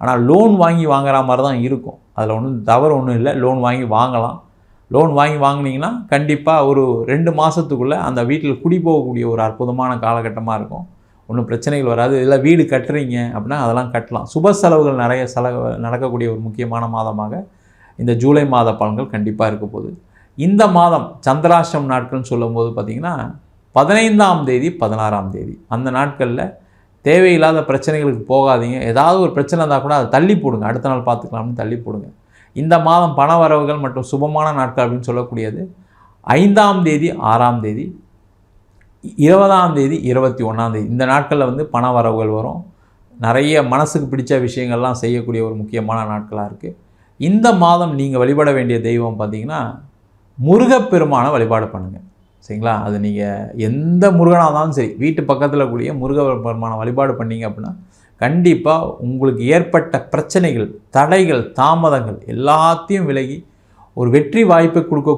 ஆனால் லோன் வாங்கி வாங்குற மாதிரி தான் இருக்கும். அதில் ஒன்றும் தவறு ஒன்றும் இல்லை. லோன் வாங்கி வாங்கலாம். லோன் வாங்கி வாங்குனீங்கன்னா கண்டிப்பாக ஒரு ரெண்டு மாதத்துக்குள்ளே அந்த வீட்டில் குடி போகக்கூடிய ஒரு அற்புதமான காலகட்டமாக இருக்கும். ஒன்றும் பிரச்சனைகள் வராது. இல்லை வீடு கட்டுறீங்க அப்படின்னா அதெல்லாம் கட்டலாம். சுப செலவுகள் நிறைய செலவு நடக்கக்கூடிய ஒரு முக்கியமான மாதமாக இந்த ஜூலை மாத பலன்கள் கண்டிப்பாக இருக்க போகுது. இந்த மாதம் சந்திராஷ்டம் நாட்கள்னு சொல்லும்போது பார்த்திங்கன்னா பதினைந்தாம் தேதி பதினாறாம் தேதி. அந்த நாட்களில் தேவையில்லாத பிரச்சனைகளுக்கு போகாதீங்க. ஏதாவது ஒரு பிரச்சனை இருந்தால் கூட அதை தள்ளி போடுங்க. அடுத்த நாள் பார்த்துக்கலாம்னு தள்ளி போடுங்க. இந்த மாதம் பண வரவுகள் மற்றும் சுபமான நாட்கள் அப்படின்னு சொல்லக்கூடியது ஐந்தாம் தேதி ஆறாம் தேதி இருபதாம் தேதி இருபத்தி ஒன்றாம் தேதி. இந்த நாட்களில் வந்து பண வரவுகள் வரும். நிறைய மனசுக்கு பிடிச்ச விஷயங்கள்லாம் செய்யக்கூடிய ஒரு முக்கியமான நாட்களாக இருக்குது இந்த மாதம் நீங்கள் வழிபட வேண்டிய தெய்வம் பார்த்தீங்கன்னா முருகப்பெருமானை வழிபாடு பண்ணுங்கள் சரிங்களா? அது நீங்கள் எந்த முருகனாக இருந்தாலும் சரி வீட்டு பக்கத்தில் கூடிய முருகப்பெருமானை வழிபாடு பண்ணீங்க அப்படின்னா கண்டிப்பாக உங்களுக்கு ஏற்பட்ட பிரச்சனைகள் தடைகள் தாமதங்கள் எல்லாத்தையும் விலகி ஒரு வெற்றி வாய்ப்பை கொடுக்க